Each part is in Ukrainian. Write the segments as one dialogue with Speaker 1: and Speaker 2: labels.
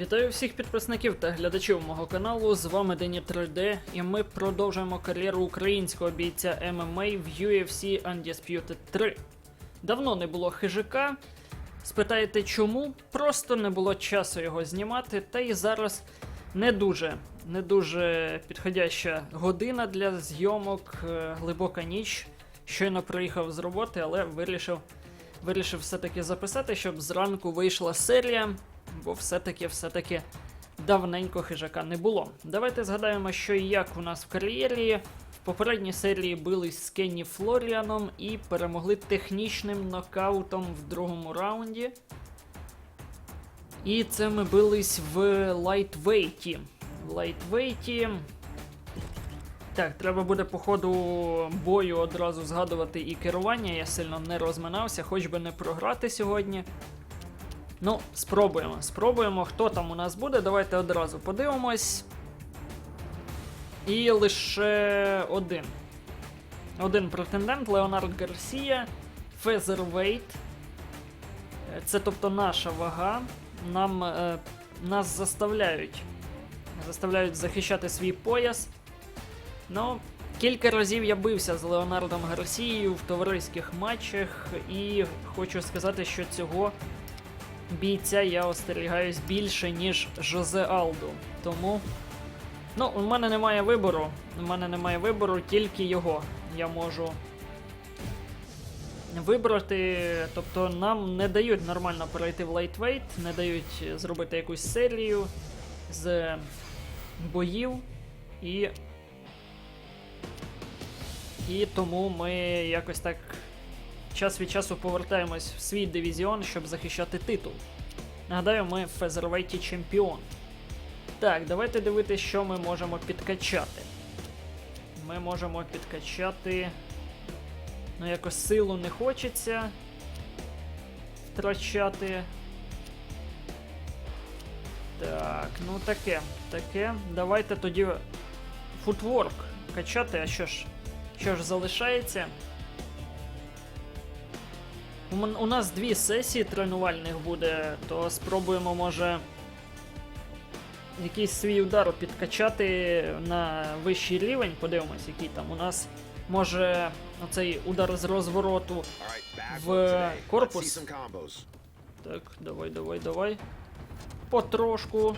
Speaker 1: Вітаю всіх підписників та глядачів мого каналу. З вами Дені 3D, і ми продовжуємо кар'єру українського бійця MMA в UFC Undisputed 3. Давно не було хижака. Спитаєте чому? Просто не було часу його знімати, та й зараз не дуже, не дуже підходяща година для зйомок, е, глибока ніч. Щойно приїхав з роботи, але вирішив, вирішив все-таки записати, щоб зранку вийшла серія, бо все-таки, все-таки давненько хижака не було. Давайте згадаємо, що і як у нас в кар'єрі. В попередній серії бились з Кенні Флоріаном і перемогли технічним нокаутом в другому раунді. І це ми бились в лайтвейті. В лайтвейті. Так, треба буде по ходу бою одразу згадувати і керування. Я сильно не розминався, хоч би не програти сьогодні. Ну, спробуємо. Спробуємо, хто там у нас буде. Давайте одразу подивимось. І лише один. Один претендент Леонард Гарсія, Фезервейт. Е, Це тобто наша вага. Нам, е, нас заставляють. Заставляють захищати свій пояс. Ну, кілька разів я бився з Леонардом Гарсією в товариських матчах, і хочу сказати, що цього бійця я остерігаюсь більше, ніж Жозе Алду. Тому. Ну, у мене немає вибору. У мене немає вибору, тільки його я можу вибрати. Тобто нам не дають нормально перейти в лайтвейт, не дають зробити якусь серію з боїв. І. І тому ми якось так час від часу повертаємось в свій дивізіон, щоб захищати титул. Нагадаю, ми в фезервейті чемпіон. Так, давайте дивитися, що ми можемо підкачати. Ми можемо підкачати. Ну, якось силу не хочеться втрачати. Так, ну таке, таке. Давайте тоді футворк качати, а що ж? Що ж залишається? У, нас дві сесії тренувальних буде, то спробуємо, може, якийсь свій удар підкачати на вищий рівень. Подивимось, який там у нас. Може, оцей удар з розвороту. В корпус. Так, давай, давай, давай. Потрошку.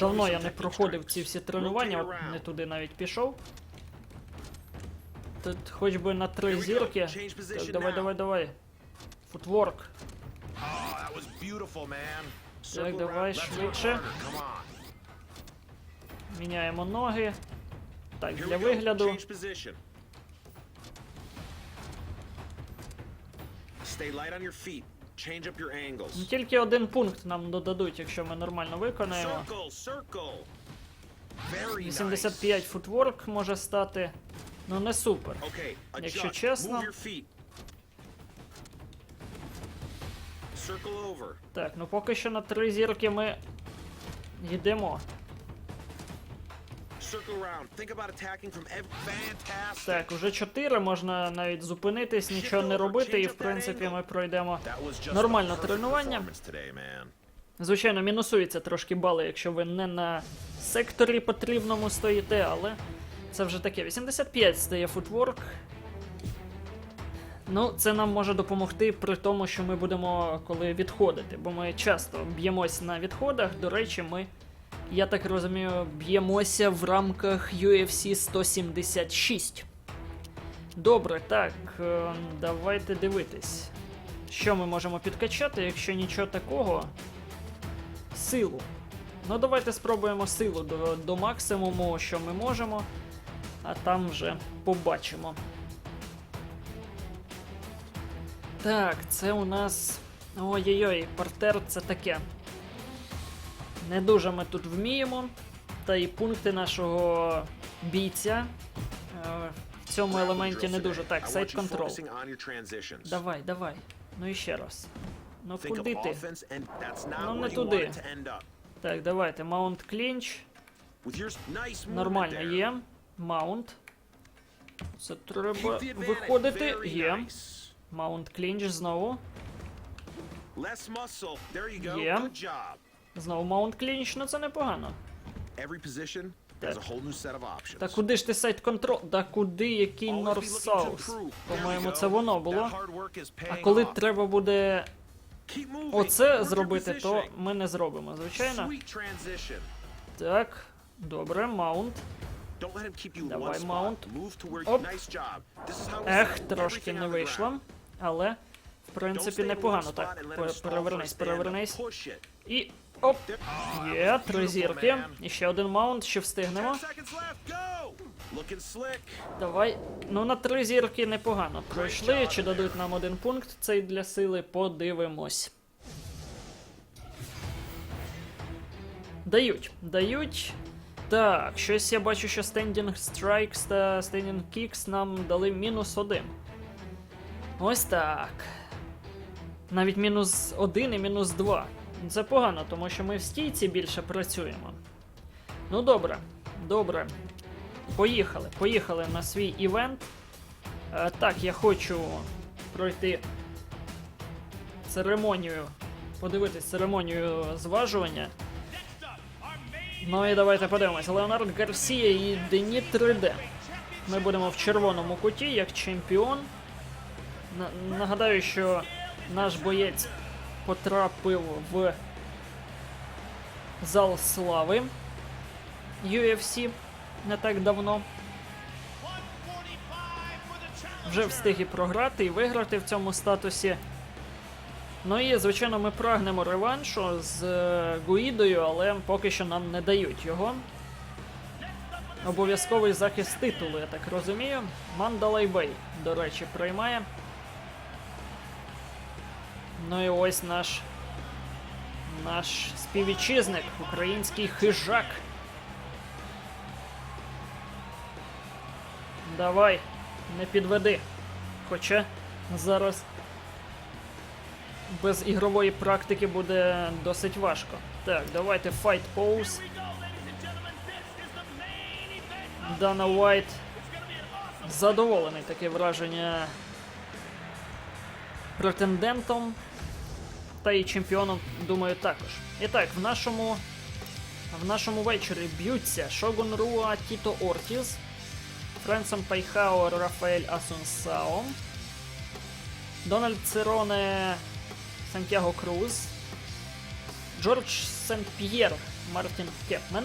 Speaker 1: Давно я не проходив ці всі тренування, от не туди навіть пішов. Тут хоч би на три зірки. Так, давай, давай, давай. Футворк.
Speaker 2: Oh.
Speaker 1: Так, давай, швидше. Міняємо ноги. Так, для вигляду.
Speaker 2: Stay light on your feet. Change up your angles.
Speaker 1: Ну, Тільки один пункт нам додадуть, якщо ми нормально виконаємо.
Speaker 2: Circle, circle. Very nice.
Speaker 1: 85 футворк може стати. Ну не супер. Якщо чесно. Так, ну поки що на три зірки ми йдемо.
Speaker 2: Fantastic.
Speaker 1: Так, уже 4, можна навіть зупинитись, нічого не робити, і в принципі ми пройдемо. Нормальне тренування. Звичайно, мінусується трошки бали, якщо ви не на секторі потрібному стоїте, але це вже таке. 85 стає футворк. Ну, це нам може допомогти при тому, що ми будемо коли відходити, бо ми часто б'ємось на відходах. До речі, ми, я так розумію, б'ємося в рамках UFC 176. Добре, так, е, давайте дивитись. Що ми можемо підкачати, якщо нічого такого. Силу. Ну, давайте спробуємо силу до, до максимуму, що ми можемо, а там вже побачимо. Так, це у нас. Ой-ой-ой, партер це таке. Не дуже ми тут вміємо. Та і пункти нашого бійця е, в цьому елементі не дуже. Так, сайт контрол. Давай, давай. Ну і ще раз. Ну куди ти? Ну, не туди. Так, давайте. Маунт клінч. Нормально є. Маунт. Це треба виходити. Є. Маунт клінч знову.
Speaker 2: Less muscle. There you go.
Speaker 1: Yeah.
Speaker 2: Good job.
Speaker 1: Знову маунт клінч, ну це непогано.
Speaker 2: Every position has
Speaker 1: Так.
Speaker 2: a whole new set of options.
Speaker 1: Та куди ж ти сайт контрол? Та куди який
Speaker 2: improve. There
Speaker 1: По-моєму, це воно було. А коли треба буде оце зробити, то ми не зробимо, звичайно. Так, добре, маунт. Давай, маунт. Оп. Ех, трошки не вийшло. Але, в принципі, непогано. Так, перевернись, перевернись. І оп! Є, три зірки. І ще один маунт, ще встигнемо. Давай. Ну на три зірки непогано. Пройшли. Чи дадуть нам один пункт цей для сили? Подивимось. Дають. Дають. Так, щось я бачу, що Standing Strikes та Standing Kicks нам дали мінус один. Ось так. Навіть мінус один і мінус два. Це погано, тому що ми в стійці більше працюємо. Ну добре, добре. Поїхали, поїхали на свій івент. Е, так, я хочу пройти церемонію, подивитись церемонію зважування. Ну і давайте подивимось. Леонард Гарсія і Дені 3D. Ми будемо в червоному куті як чемпіон. На- нагадаю, що наш боєць потрапив в зал слави UFC не так давно. Вже встиг і програти, і виграти в цьому статусі. Ну і, звичайно, ми прагнемо реваншу з е, Гуїдою, але поки що нам не дають його. Обов'язковий захист титулу, я так розумію. Мандалай Бей, до речі, приймає. Ну і ось наш. Наш співвітчизник, український хижак. Давай, не підведи. Хоча зараз без ігрової практики буде досить важко. Так, давайте fight pose. Дана Уайт задоволений таке враження претендентом та і чемпіоном, думаю, також. І так, в нашому, в нашому вечорі б'ються Шогун Руа Тіто Ортіс, Френсом Пайхао Рафаель Асунсао, Дональд Цероне Сантьяго Круз, Джордж Сент-П'єр Мартін Кепмен,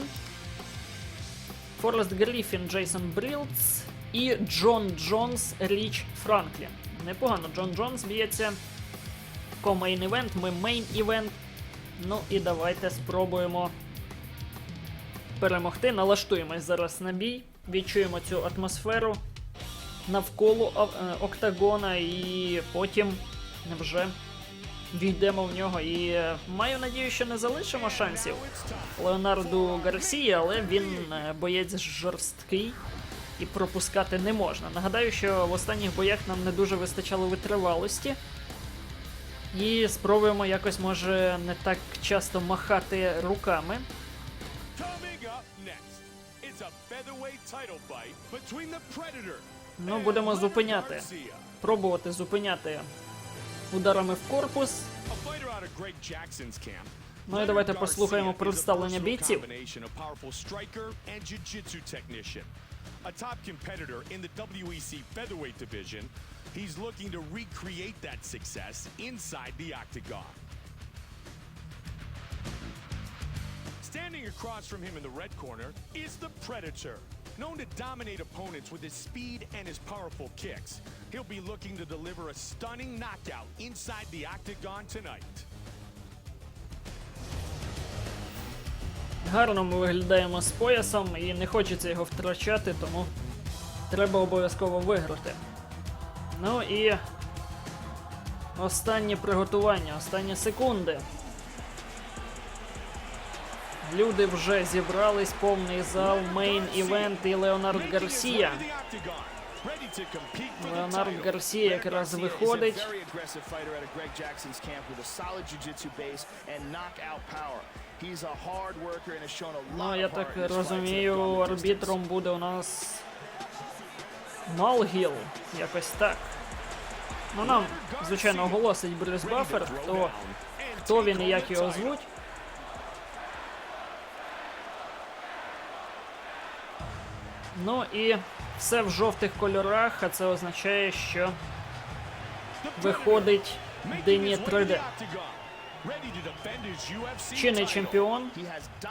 Speaker 1: Форест Гріфін Джейсон Брілдс і Джон Джонс Річ Франклін. Непогано, Джон Джонс б'ється комейн івент, ми мейн івент. Ну і давайте спробуємо перемогти. Налаштуємось зараз на бій, відчуємо цю атмосферу навколо е, октагона, і потім вже війдемо в нього. І е, маю надію, що не залишимо шансів Леонарду Гарсії, але він е, боєць жорсткий. І пропускати не можна. Нагадаю, що в останніх боях нам не дуже вистачало витривалості. І спробуємо якось, може, не так часто махати руками. Ну, будемо зупиняти. Пробувати зупиняти ударами в корпус. Ну і давайте послухаємо представлення бійців.
Speaker 3: A top competitor in the WEC featherweight division, he's looking to recreate that success inside the octagon. Standing across from him in the red corner is the Predator. Known to dominate opponents with his speed and his powerful kicks, he'll be looking to deliver a stunning knockout inside the octagon tonight.
Speaker 1: Гарно ми виглядаємо з поясом і не хочеться його втрачати, тому треба обов'язково виграти. Ну і останні приготування, останні секунди. Люди вже зібрались, повний зал, мейн івент і Леонард Гарсія. Леонард Гарсія якраз виходить.
Speaker 4: Ну,
Speaker 1: ну я так розумію, арбітром буде у нас Малгіл, якось так. Ну нам, звичайно, оголосить Брюс Баффер, хто, хто він і як його звуть. Ну і все в жовтих кольорах, а це означає, що виходить Дені 3D. Чинний чемпіон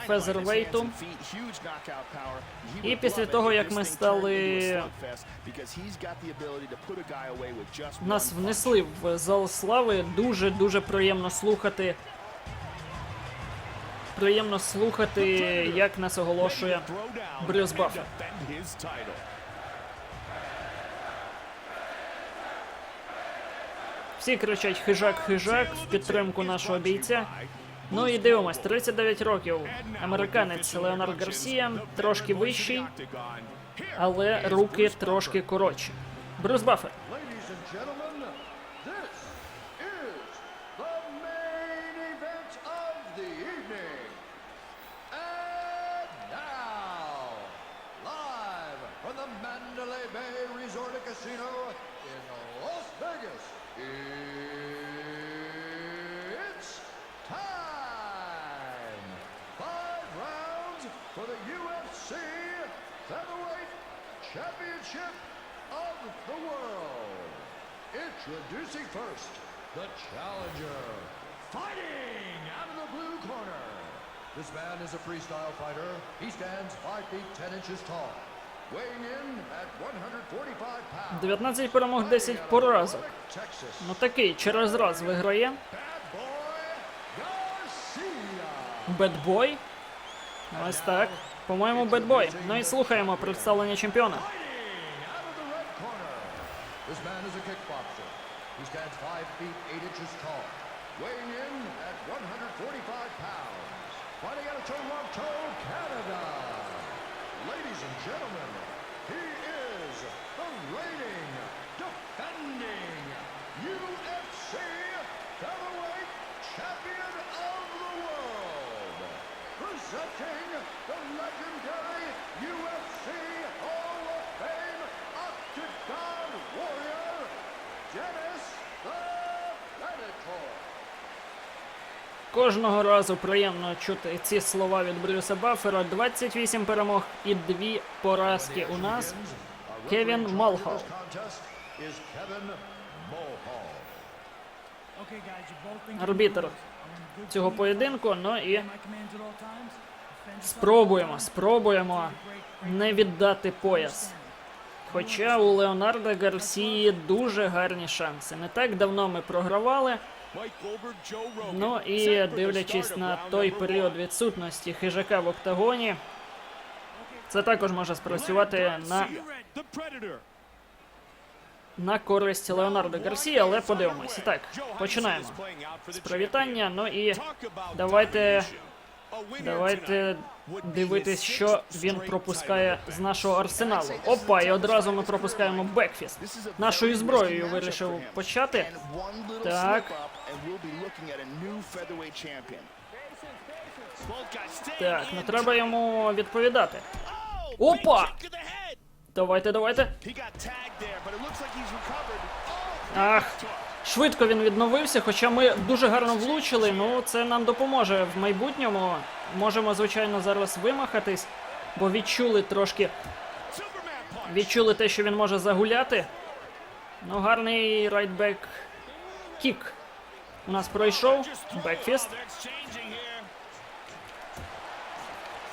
Speaker 1: Фезервейту. І після того, як ми стали- Нас внесли в зал слави. Дуже дуже приємно слухати. Приємно слухати, як нас оголошує Брюс Баффет. Всі кричать хижак, хижак в підтримку нашого бійця. Ну і дивимось, 39 років. Американець Леонард Гарсія трошки вищий, але руки трошки коротші. Брюс Баффет.
Speaker 5: Ladies Championship of the world. Introducing first, the challenger. Fighting out of the blue corner. This man is a freestyle fighter. He stands 5 feet 10 inches tall. Weighing in at 145 pounds.
Speaker 1: 19 перемог, 10 поразок. Ну такий через раз виграє.
Speaker 5: Bad boy
Speaker 1: Ось так. По-моєму, бедбой. Ну і слухаємо представлення чемпіона.
Speaker 5: This man is a kickboxer. He stands 5 feet 8 inches tall. Weighing in at 145 pounds. Fighting out of Toronto, Canada. Ladies and gentlemen, he is the reigning, defending UFC featherweight champion of the world. Presenting the legendary UFC
Speaker 1: Кожного разу приємно чути ці слова від Брюса Баффера. 28 перемог і 2 поразки у нас. Кевін
Speaker 5: Mulhall.
Speaker 1: Арбітр цього поєдинку. Ну і спробуємо, спробуємо не віддати пояс. Хоча у Леонарда Гарсії дуже гарні шанси. Не так давно ми програвали. Ну і дивлячись на той період відсутності хижака в октагоні, це також може спрацювати на, на користь Леонардо Гарсії, але подивимось. І так, починаємо. з привітання. Ну і давайте, давайте дивитись, що він пропускає з нашого арсеналу. Опа, і одразу ми пропускаємо бекфіст. Нашою зброєю вирішив почати. Так. Так, ну треба йому відповідати. Опа! Давайте, давайте. Ах, швидко він відновився, хоча ми дуже гарно влучили. Ну, це нам допоможе в майбутньому. Можемо, звичайно, зараз вимахатись, бо відчули трошки, відчули те, що він може загуляти. Ну, гарний райтбек кік. У нас пройшов. Бекфіст.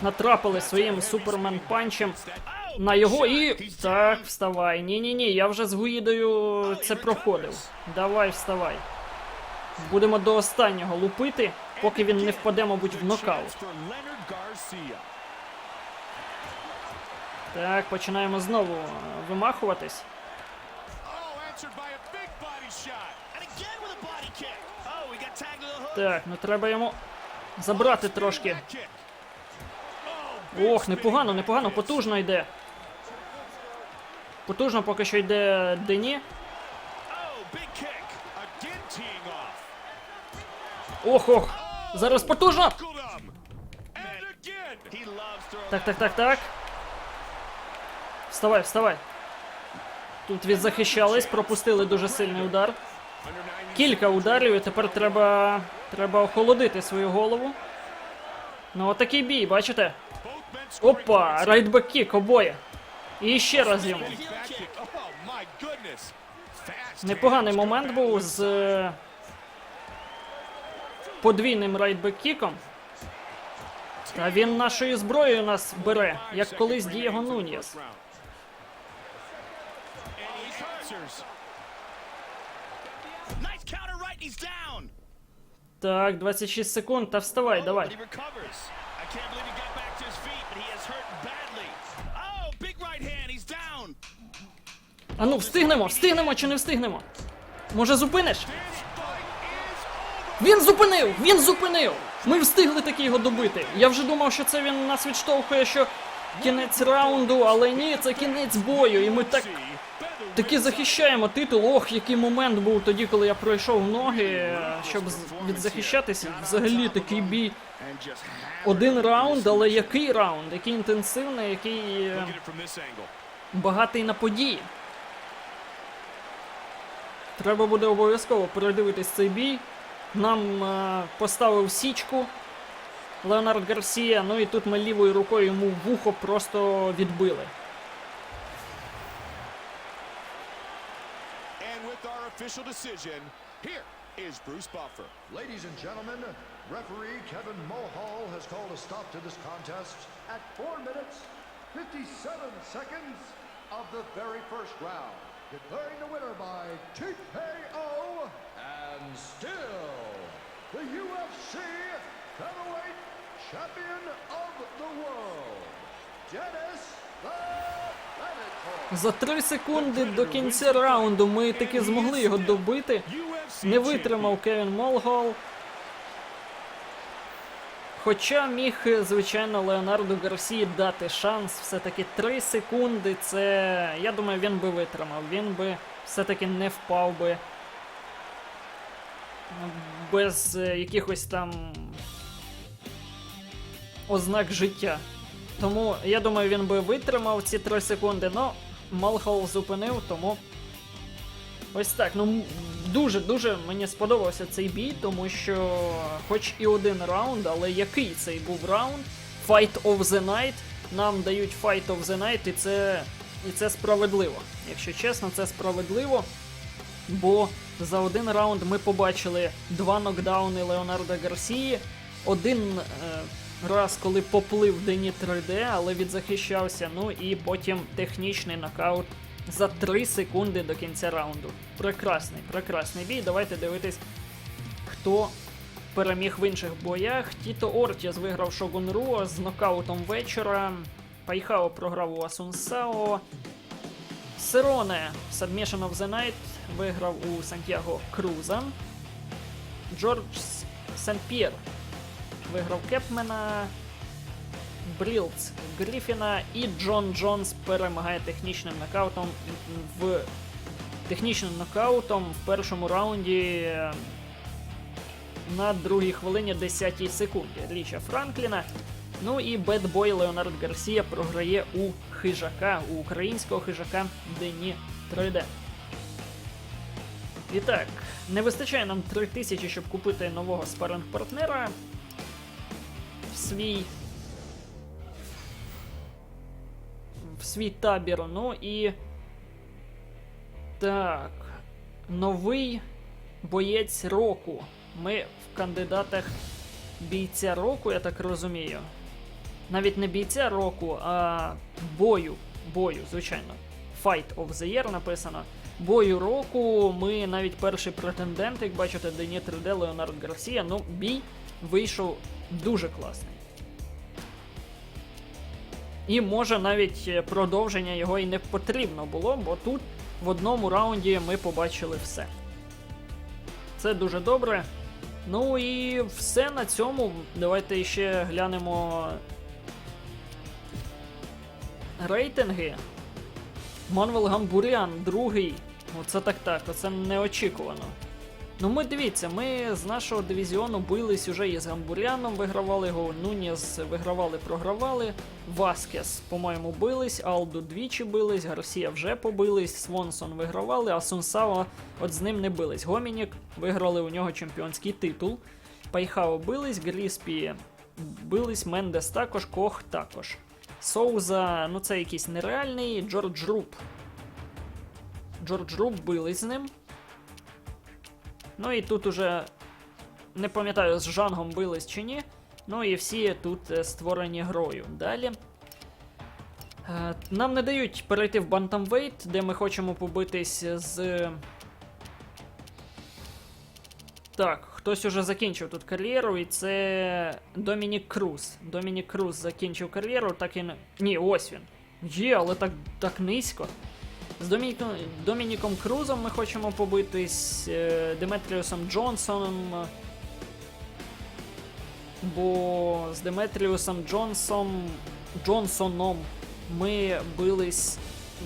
Speaker 1: Натрапили своїм супермен панчем на його і. Так, вставай. Ні, ні, ні. Я вже з Гуїдою це проходив. Давай, вставай. Будемо до останнього лупити, поки він не впаде, мабуть, в нокаут. Так, починаємо знову е, вимахуватись. Так, ну треба йому забрати трошки. Ох, непогано, непогано, потужно йде. Потужно поки що йде Дені. Ох, ох. Зараз потужно. Так, так, так, так. Вставай, вставай. Тут відзахищались, пропустили дуже сильний удар. Кілька ударів, і тепер треба. Треба охолодити свою голову. Ну, отакий бій, бачите? Опа,
Speaker 3: points.
Speaker 1: райтбек кік обоє. І ще раз йому. Непоганий момент був з е, подвійним райтбек-кіком. Та він нашою зброєю нас бере, як колись Дієго
Speaker 4: down.
Speaker 1: Так, 26 секунд, та вставай, давай.
Speaker 4: Oh.
Speaker 1: А ну, встигнемо, встигнемо чи не встигнемо? Може зупиниш? Він зупинив! Він зупинив! Ми встигли таки його добити. Я вже думав, що це він нас відштовхує, що кінець раунду, але ні, це кінець бою. І ми так таки захищаємо титул. Ох, який момент був тоді, коли я пройшов ноги, щоб відзахищатися. Взагалі такий бій. Один раунд, але який раунд? Який інтенсивний, який е, багатий на події. Треба буде обов'язково передивитись цей бій. Нам е, поставив січку Леонард Гарсія, ну і тут ми лівою рукою йому вухо просто відбили.
Speaker 3: Official decision, here is Bruce Buffer.
Speaker 5: Ladies and gentlemen, referee Kevin Mulhall has called a stop to this contest at 4 minutes, 57 seconds of the very first round, declaring the winner by TKO and still the UFC featherweight champion of the world, Dennis the.
Speaker 1: За 3 секунди до кінця раунду ми таки змогли його добити. Не витримав Кевін Молгол. Хоча міг, звичайно, Леонарду Гарсії дати шанс, все-таки 3 секунди. Це. Я думаю, він би витримав. Він би все-таки не впав би без е, якихось там ознак життя. Тому я думаю, він би витримав ці 3 секунди, но Малхол зупинив, тому Ось так. Ну дуже-дуже мені сподобався цей бій, тому що, хоч і один раунд, але який цей був раунд? Fight of the Night. Нам дають Fight of the Night, і це, і це справедливо. Якщо чесно, це справедливо. Бо за один раунд ми побачили два нокдауни Леонарда Гарсії. Один е, раз, коли поплив Дені 3D, але відзахищався. Ну і потім технічний нокаут за 3 секунди до кінця раунду. Прекрасний, прекрасний бій. Давайте дивитись, хто переміг в інших боях. Тіто Ортіс виграв Шогун Руо з нокаутом вечора. Пайхао програв у Асунсао. Сероне Submission of the Night виграв у Сантьяго Круза. Джордж Сен-П'єр виграв Кепмена. Брілц Гріфіна і Джон Джонс перемагає технічним нокаутом в технічним нокаутом в першому раунді е, на другій хвилині 10 секунді Річа Франкліна. Ну і бедбой Леонард Гарсія програє у хижака, у українського хижака Дені 3D. І так, не вистачає нам 3000, щоб купити нового спаринг-партнера в свій в свій табір. Ну і. Так. Новий боєць року. Ми в кандидатах бійця року, я так розумію. Навіть не бійця року, а бою. Бою, звичайно. Fight of the Year написано. Бою року. Ми навіть перший претендент, як бачите, Дені 3D Леонард Гарсія. Ну, бій вийшов дуже класний. І може навіть е, продовження його і не потрібно було, бо тут в одному раунді ми побачили все. Це дуже добре. Ну і все на цьому. Давайте ще глянемо рейтинги. Манвел Гамбуріан, другий. Оце так так, оце неочікувано. Ну ми дивіться, ми з нашого дивізіону бились уже із Гамбуряном, вигравали його, Нуніс вигравали, програвали. Васкес, по-моєму, бились, Алду двічі бились, Гарсія вже побились, Свонсон вигравали, а Сунсао от з ним не бились. Гомінік виграли у нього чемпіонський титул. Пайхао бились, Гріспі бились, Мендес також, Кох також. Соуза, ну це якийсь нереальний Джордж Руп. Джордж Руп били з ним. Ну і тут уже не пам'ятаю, з Жангом бились чи ні. Ну і всі тут е, створені грою. Далі. Е, Нам не дають перейти в Bantamweight, де ми хочемо побитись з. Так, хтось уже закінчив тут кар'єру, і це Домінік Круз. Домінік Круз закінчив кар'єру, так і не. Ні, ось він. Є, але так, так низько. З Домініком, Домініком Крузом ми хочемо побитись, е, Деметріусом Джонсоном. Бо з Деметріусом Джонсом, Джонсоном ми бились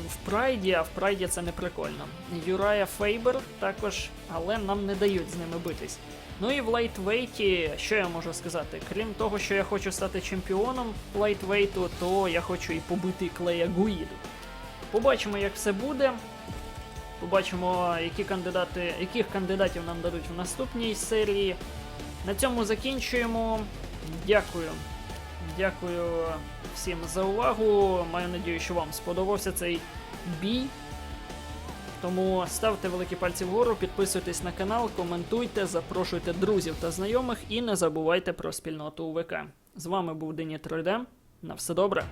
Speaker 1: в Прайді, а в Прайді це не прикольно. Юрая Фейбер також, але нам не дають з ними битись. Ну і в лайтвейті, що я можу сказати? Крім того, що я хочу стати чемпіоном лайтвейту, то я хочу і побити Клея Гуїду. Побачимо, як все буде. Побачимо, які кандидати, яких кандидатів нам дадуть в наступній серії. На цьому закінчуємо. Дякую. Дякую всім за увагу. Маю надію, що вам сподобався цей бій. Тому ставте великі пальці вгору, підписуйтесь на канал, коментуйте, запрошуйте друзів та знайомих і не забувайте про спільноту УВК. З вами був Дені 3D. На все добре.